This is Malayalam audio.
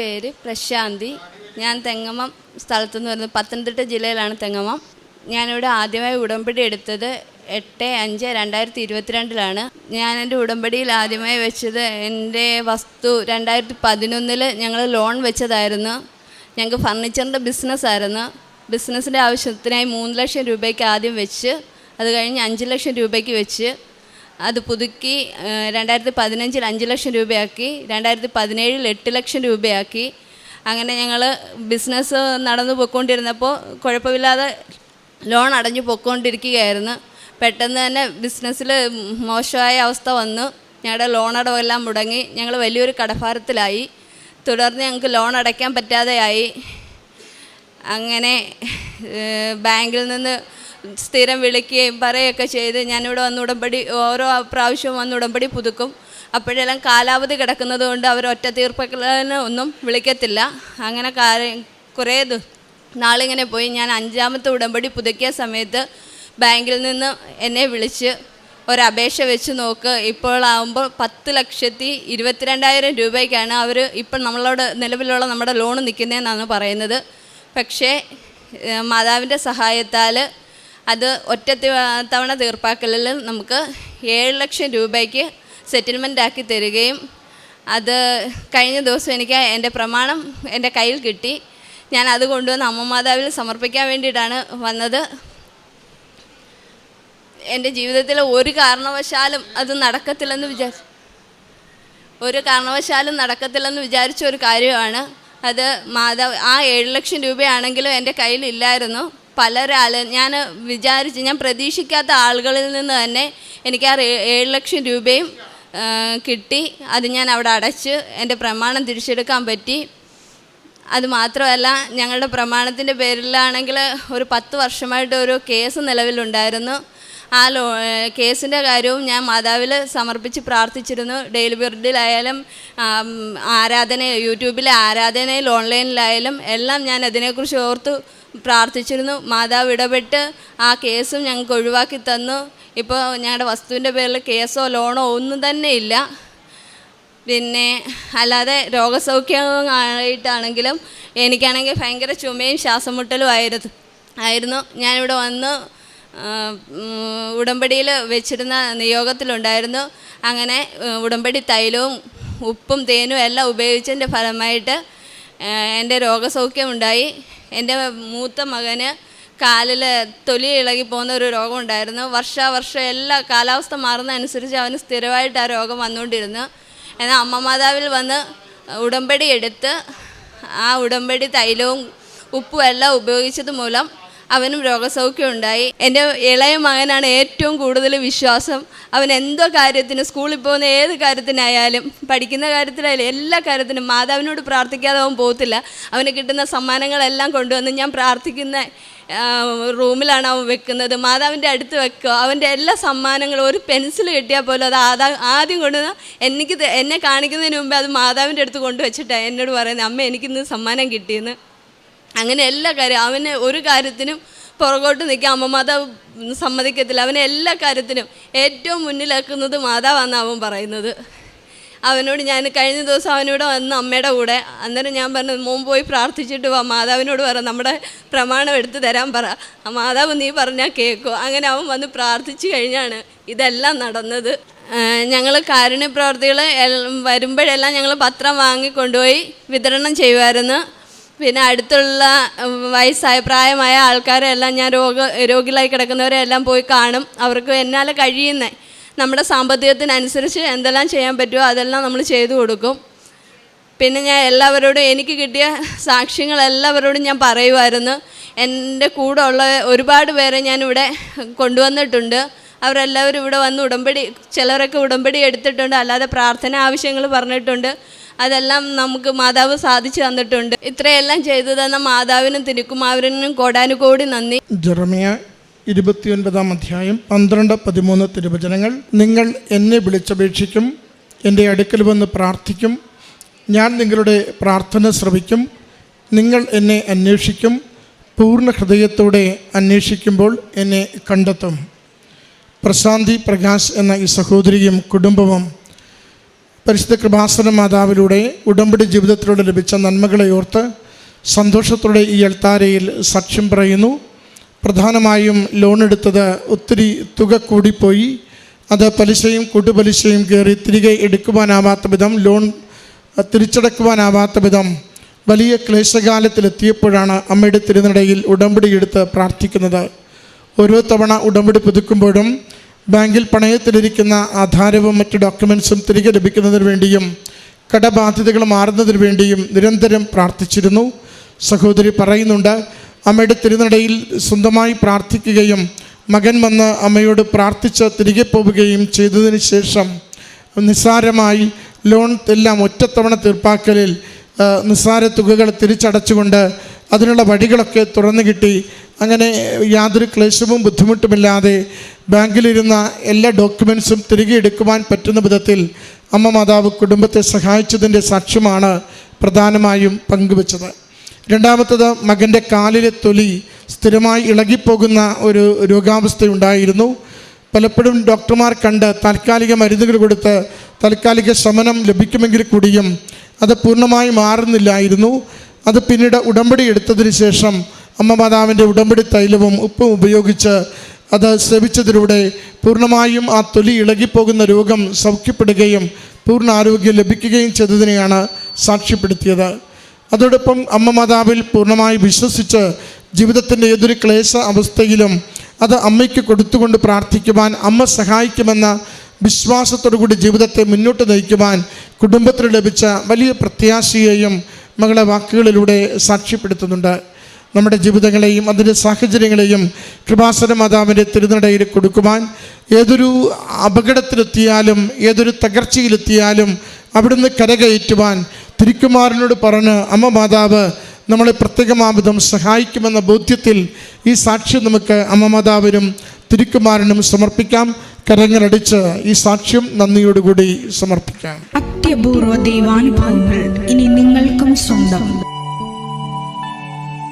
പേര് പ്രശാന്തി. ഞാൻ തെങ്ങമം സ്ഥലത്തുനിന്ന് വരുന്നത് പത്തനംതിട്ട ജില്ലയിലാണ് തെങ്ങമം. ഞാനിവിടെ ആദ്യമായി ഉടമ്പടി എടുത്തത് എട്ട് അഞ്ച് രണ്ടായിരത്തി ഇരുപത്തിരണ്ടിലാണ്. ഞാൻ എന്റെ ഉടമ്പടിയിൽ ആദ്യമായി വെച്ചത് എന്റെ വസ്തു രണ്ടായിരത്തി പതിനൊന്നിൽ ഞങ്ങൾ ലോൺ വെച്ചതായിരുന്നു. ഞങ്ങൾക്ക് ഫർണിച്ചറിന്റെ ബിസിനസ്സായിരുന്നു ബിസിനസ്സിന്റെ ആവശ്യത്തിനായി മൂന്ന് ലക്ഷം രൂപയ്ക്ക് ആദ്യം വെച്ച് അത് കഴിഞ്ഞ് അഞ്ച് ലക്ഷം രൂപയ്ക്ക് വെച്ച്. അത് പുതുക്കി രണ്ടായിരത്തി പതിനഞ്ചിൽ അഞ്ച് ലക്ഷം രൂപയാക്കി രണ്ടായിരത്തി പതിനേഴിൽ എട്ട് ലക്ഷം രൂപയാക്കി. അങ്ങനെ ഞങ്ങൾ ബിസിനസ് നടന്നു പോയിക്കൊണ്ടിരുന്നപ്പോൾ കുഴപ്പമില്ലാതെ ലോൺ അടഞ്ഞു പോയിക്കൊണ്ടിരിക്കുകയായിരുന്നു. പെട്ടെന്ന് തന്നെ ബിസിനസ്സിൽ മോശമായ അവസ്ഥ വന്നു. ഞങ്ങളുടെ ലോൺ അടവെല്ലാം മുടങ്ങി. ഞങ്ങൾ വലിയൊരു കടഭാരത്തിലായി. തുടർന്ന് ഞങ്ങൾക്ക് ലോൺ അടയ്ക്കാൻ പറ്റാതെയായി. അങ്ങനെ ബാങ്കിൽ നിന്ന് സ്ഥിരം വിളിക്കുകയും പറയുകയൊക്കെ ചെയ്ത് ഞാനിവിടെ വന്ന് ഉടമ്പടി ഓരോ പ്രാവശ്യവും വന്ന് ഉടമ്പടി പുതുക്കും. അപ്പോഴെല്ലാം കാലാവധി കിടക്കുന്നത് കൊണ്ട് അവർ ഒറ്റ തീർപ്പക്കലിന് ഒന്നും വിളിക്കത്തില്ല. അങ്ങനെ കാര്യം കുറേ നാളിങ്ങനെ പോയി. ഞാൻ അഞ്ചാമത്തെ ഉടമ്പടി പുതുക്കിയ സമയത്ത് ബാങ്കിൽ നിന്ന് എന്നെ വിളിച്ച് ഒരപേക്ഷ വെച്ച് നോക്ക്. ഇപ്പോഴാകുമ്പോൾ പത്ത് ലക്ഷത്തി ഇരുപത്തിരണ്ടായിരം രൂപയ്ക്കാണ് അവർ ഇപ്പം നമ്മളോട് നിലവിലുള്ള നമ്മുടെ ലോൺ നിൽക്കുന്നതെന്നാണ് പറയുന്നത്. പക്ഷേ മാതാവിന്റെ സഹായത്താൽ അത് ഒറ്റ തവണ തീർപ്പാക്കലിൽ നമുക്ക് ഏഴ് ലക്ഷം രൂപയ്ക്ക് സെറ്റിൽമെന്റ് ആക്കി തരികയും അത് കഴിഞ്ഞ ദിവസം എനിക്ക് എന്റെ പ്രമാണം എന്റെ കയ്യിൽ കിട്ടി. ഞാൻ അത് കൊണ്ടുവന്ന് അമ്മ മാതാവിൽ സമർപ്പിക്കാൻ വേണ്ടിയിട്ടാണ് വന്നത്. എന്റെ ജീവിതത്തിൽ ഒരു കാരണവശാലും അത് നടക്കത്തില്ലെന്ന് വിചാരിച്ചു ഒരു കാരണവശാലും നടക്കത്തില്ലെന്ന് വിചാരിച്ച ഒരു കാര്യമാണ്. അത് മാതാവ് ആ ഏഴ് ലക്ഷം രൂപയാണെങ്കിലും എന്റെ കയ്യിലില്ലായിരുന്നു പലരാൾ ഞാൻ വിചാരിച്ച് ഞാൻ പ്രതീക്ഷിക്കാത്ത ആളുകളിൽ നിന്ന് തന്നെ എനിക്ക് ആ ഏഴ് ലക്ഷം രൂപയും കിട്ടി. അത് ഞാൻ അവിടെ അടച്ച് എന്റെ പ്രമാണം തിരിച്ചെടുക്കാൻ പറ്റി. അത് മാത്രമല്ല ഞങ്ങളുടെ പ്രമാണത്തിന്റെ പേരിലാണെങ്കിൽ ഒരു പത്ത് വർഷമായിട്ട് ഒരു കേസ് നിലവിലുണ്ടായിരുന്നു. ആ ലോ കേസിന്റെ കാര്യവും ഞാൻ മാതാവിൽ സമർപ്പിച്ച് പ്രാർത്ഥിച്ചിരുന്നു. ഡെയിലി ബിർഡിലായാലും ആരാധന യൂട്യൂബിലെ ആരാധനയിൽ ഓൺലൈനിലായാലും എല്ലാം ഞാൻ അതിനെക്കുറിച്ച് ഓർത്ത് പ്രാർത്ഥിച്ചിരുന്നു. മാതാവ് ഇടപെട്ട് ആ കേസും ഞങ്ങൾക്ക് ഒഴിവാക്കി തന്നു. ഇപ്പോൾ ഞങ്ങളുടെ വസ്തുവിന്റെ പേരിൽ കേസോ ലോണോ ഒന്നും തന്നെ ഇല്ല. പിന്നെ അല്ലാതെ രോഗസൗഖ്യമായിട്ടാണെങ്കിലും എനിക്കാണെങ്കിൽ ഭയങ്കര ചുമയും ശ്വാസം മുട്ടലും ആയിരുന്നു ആയിരുന്നു. ഞാനിവിടെ വന്ന് ഉടമ്പടിയിൽ വെച്ചിരുന്ന നിയോഗത്തിലുണ്ടായിരുന്നു. അങ്ങനെ ഉടമ്പടി തൈലവും ഉപ്പും തേനും എല്ലാം ഉപയോഗിച്ചതിന്റെ ഫലമായിട്ട് എന്റെ രോഗസൗഖ്യമുണ്ടായി എന്റെ മൂത്ത മകന് കാലിൽ തൊലി ഇളകി പോകുന്ന ഒരു രോഗം ഉണ്ടായിരുന്നു. വർഷാവർഷം എല്ലാ കാലാവസ്ഥ മാറുന്നതനുസരിച്ച് അവന് സ്ഥിരമായിട്ട് ആ രോഗം വന്നുകൊണ്ടിരുന്നു. എന്നാൽ അമ്മ മാതാവിൽ വന്ന് ഉടമ്പടി എടുത്ത് ആ ഉടമ്പടി തൈലവും ഉപ്പും എല്ലാം ഉപയോഗിച്ചത് മൂലം അവനും രോഗസൗഖ്യം ഉണ്ടായി. എന്റെ ഇളയ മകനാണ് ഏറ്റവും കൂടുതൽ വിശ്വാസം. അവൻ എന്തോ കാര്യത്തിന് സ്കൂളിൽ പോകുന്ന ഏത് കാര്യത്തിനായാലും പഠിക്കുന്ന കാര്യത്തിലായാലും എല്ലാ കാര്യത്തിനും മാതാവിനോട് പ്രാർത്ഥിക്കാതെ അവൻ പോകത്തില്ല. അവന് കിട്ടുന്ന സമ്മാനങ്ങളെല്ലാം കൊണ്ടുവന്ന് ഞാൻ പ്രാർത്ഥിക്കുന്ന റൂമിലാണ് അവൻ വെക്കുന്നത്. മാതാവിന്റെ അടുത്ത് വെക്കുക. അവന്റെ എല്ലാ സമ്മാനങ്ങളും ഒരു പെൻസിൽ കിട്ടിയാൽ പോലും അത് ആദാ ആദ്യം കൊണ്ടുവന്ന് എനിക്ക് എന്നെ കാണിക്കുന്നതിന് മുമ്പേ അത് മാതാവിന്റെ അടുത്ത് കൊണ്ടുവച്ചിട്ടാണ് എന്നോട് പറയുന്നത്. അമ്മ എനിക്കിന്ന് സമ്മാനം കിട്ടിയെന്ന്. അങ്ങനെ എല്ലാ കാര്യവും അവന് ഒരു കാര്യത്തിനും പുറകോട്ട് നിൽക്കാൻ അമ്മ മാതാവ് സമ്മതിക്കത്തില്ല. അവനെ എല്ലാ കാര്യത്തിനും ഏറ്റവും മുന്നിലാക്കുന്നത് മാതാവാണെന്ന് അവൻ പറയുന്നത്. അവനോട് ഞാൻ കഴിഞ്ഞ ദിവസം അവനോട് വന്ന് അമ്മയുടെ കൂടെ അന്നേരം ഞാൻ പറഞ്ഞു മോൻ പോയി പ്രാർത്ഥിച്ചിട്ട് വാ മാതാവിനോട് പറ നമ്മുടെ പ്രമാണം എടുത്ത് തരാൻ പറ. ആ മാതാവ് നീ പറഞ്ഞാൽ കേൾക്കും അങ്ങനെ അവൻ വന്ന് പ്രാർത്ഥിച്ചു കഴിഞ്ഞാണ് ഇതെല്ലാം നടന്നത്. ഞങ്ങൾ കാരുണ്യ പ്രവർത്തികൾ വരുമ്പോഴെല്ലാം ഞങ്ങൾ പത്രം വാങ്ങി കൊണ്ടുപോയി വിതരണം ചെയ്യുമായിരുന്നു പിന്നെ അടുത്തുള്ള വയസ്സായ പ്രായമായ ആൾക്കാരെല്ലാം ഞാൻ രോഗ രോഗികളായി കിടക്കുന്നവരെല്ലാം പോയി കാണും. അവർക്ക് എന്നാലെ കഴിയുന്ന. നമ്മുടെ സാമ്പത്തികത്തിനനുസരിച്ച് എന്തെല്ലാം ചെയ്യാൻ പറ്റുമോ അതെല്ലാം നമ്മൾ ചെയ്തു കൊടുക്കും. പിന്നെ ഞാൻ എല്ലാവരോടും എനിക്ക് കിട്ടിയ സാക്ഷ്യങ്ങൾ എല്ലാവരോടും ഞാൻ പറയുമായിരുന്നു. എന്റെ കൂടെ ഉള്ള ഒരുപാട് പേരെ ഞാനിവിടെ കൊണ്ടുവന്നിട്ടുണ്ട്. അവരെല്ലാവരും ഇവിടെ വന്ന് ഉടമ്പടി ചിലരൊക്കെ ഉടമ്പടി എടുത്തിട്ടുണ്ട്. അല്ലാതെ പ്രാർത്ഥന ആവശ്യങ്ങൾ പറഞ്ഞിട്ടുണ്ട്. അതെല്ലാം നമുക്ക് മാതാവ് സാധിച്ചു തന്നിട്ടുണ്ട്. ഇത്രയെല്ലാം ചെയ്തു തന്ന മാതാവിനും തിരുക്കുമാവരനും കോടാനുകോടി നന്ദി. ജെറമിയ ഇരുപത്തിയൊൻപതാം അധ്യായം പന്ത്രണ്ട് പതിമൂന്ന് തിരുവചനങ്ങൾ. നിങ്ങൾ എന്നെ വിളിച്ചപേക്ഷിക്കും എന്റെ അടുക്കൽ വന്ന് പ്രാർത്ഥിക്കും ഞാൻ നിങ്ങളുടെ പ്രാർത്ഥന ശ്രവിക്കും നിങ്ങൾ എന്നെ അന്വേഷിക്കും പൂർണ ഹൃദയത്തോടെ അന്വേഷിക്കുമ്പോൾ എന്നെ കണ്ടെത്തും. പ്രശാന്തി പ്രകാശ് എന്ന ഈ സഹോദരിയും കുടുംബവും പരിശുദ്ധ കൃപാസന മാതാവിലൂടെ ഉടമ്പടി ജീവിതത്തിലൂടെ ലഭിച്ച നന്മകളെ ഓർത്ത് സന്തോഷത്തോടെ ഈ എൽത്താരയിൽ സാക്ഷ്യം പറയുന്നു. പ്രധാനമായും ലോൺ എടുത്തത് ഒത്തിരി തുക കൂടിപ്പോയി. അത് പലിശയും കൂട്ടുപലിശയും കയറി തിരികെ എടുക്കുവാനാവാത്ത വിധം ലോൺ തിരിച്ചടക്കുവാനാവാത്ത വിധം വലിയ ക്ലേശകാലത്തിലെത്തിയപ്പോഴാണ് അമ്മയുടെ തിരുനടയിൽ ഉടമ്പടി എടുത്ത് പ്രാർത്ഥിക്കുന്നത്. ഓരോ തവണ ഉടമ്പടി പുതുക്കുമ്പോഴും ബാങ്കിൽ പണയത്തിലിരിക്കുന്ന ആധാരവും മറ്റ് ഡോക്യുമെൻസും തിരികെ ലഭിക്കുന്നതിന് വേണ്ടിയും കടബാധ്യതകൾ മാറുന്നതിന് വേണ്ടിയും നിരന്തരം പ്രാർത്ഥിച്ചിരുന്നു. സഹോദരി പറയുന്നുണ്ട് അമ്മയുടെ തിരുനടയിൽ സ്വന്തമായി പ്രാർത്ഥിക്കുകയും മകൻ വന്ന് അമ്മയോട് പ്രാർത്ഥിച്ച് തിരികെ പോവുകയും ചെയ്തതിന് ശേഷം നിസ്സാരമായി ലോൺ എല്ലാം ഒറ്റത്തവണ തീർപ്പാക്കലിൽ നിസ്സാര തുകകൾ തിരിച്ചടച്ചുകൊണ്ട് അതിനുള്ള വഴികളൊക്കെ തുറന്നു കിട്ടി. അങ്ങനെ യാതൊരു ക്ലേശവും ബുദ്ധിമുട്ടുമില്ലാതെ ബാങ്കിലിരുന്ന എല്ലാ ഡോക്യുമെൻസും തിരികെ എടുക്കുവാൻ പറ്റുന്ന വിധത്തിൽ അമ്മ മാതാവ് കുടുംബത്തെ സഹായിച്ചതിന്റെ സാക്ഷ്യമാണ് പ്രധാനമായും പങ്കുവച്ചത്. രണ്ടാമത്തത് മകന്റെ കാലിലെ തൊലി സ്ഥിരമായി ഇളകിപ്പോകുന്ന ഒരു രോഗാവസ്ഥയുണ്ടായിരുന്നു. പലപ്പോഴും ഡോക്ടർമാർ കണ്ട് താൽക്കാലിക മരുന്നുകൾ കൊടുത്ത് താൽക്കാലിക ശമനം ലഭിക്കുമെങ്കിൽ കൂടിയും അത് പൂർണമായി മാറുന്നില്ലായിരുന്നു. അത് പിന്നീട് ഉടമ്പടി എടുത്തതിന് ശേഷം അമ്മ മാതാവിന്റെ ഉടമ്പടി തൈലവും ഉപ്പും ഉപയോഗിച്ച് അത് സേവിച്ചതിലൂടെ പൂർണമായും ആ തൊലി ഇളകിപ്പോകുന്ന രോഗം സൗഖ്യപ്പെടുകയും പൂർണ ആരോഗ്യം ലഭിക്കുകയും ചെയ്തതിനെയാണ് സാക്ഷ്യപ്പെടുത്തിയത്. അതോടൊപ്പം അമ്മ മാതാവിൽ പൂർണമായി വിശ്വസിച്ച് ജീവിതത്തിന്റെ ഏതൊരു ക്ലേശ അവസ്ഥയിലും അത് അമ്മയ്ക്ക് കൊടുത്തുകൊണ്ട് പ്രാർത്ഥിക്കുവാൻ അമ്മ സഹായിക്കുമെന്ന വിശ്വാസത്തോടുകൂടി ജീവിതത്തെ മുന്നോട്ട് നയിക്കുവാൻ കുടുംബത്തിന് ലഭിച്ച വലിയ പ്രത്യാശയെയും മകളെ വാക്കുകളിലൂടെ സാക്ഷ്യപ്പെടുത്തുന്നുണ്ട്. നമ്മുടെ ജീവിതങ്ങളെയും അതിന്റെ സാഹചര്യങ്ങളെയും കൃപാസന മാതാവിന്റെ തിരുനടയിൽ കൊടുക്കുവാൻ ഏതൊരു അപകടത്തിലെത്തിയാലും ഏതൊരു തകർച്ചയിലെത്തിയാലും അവിടുന്ന് കരകയറ്റുവാൻ തിരുക്കുമാരനോട് പറഞ്ഞ് അമ്മ മാതാവ് നമ്മളെ പ്രത്യേകമാവിധം സഹായിക്കുമെന്ന ബോധ്യത്തിൽ ഈ സാക്ഷ്യം നമുക്ക് അമ്മ മാതാവിനും തിരുക്കുമാരനും സമർപ്പിക്കാം. കരങ്ങളടിച്ച് ഈ സാക്ഷ്യം നന്ദിയോടുകൂടി സമർപ്പിക്കാം. അത്യപൂർവ ദൈവാനുഭവങ്ങൾ ഇനി നിങ്ങൾക്കും സ്വന്തം.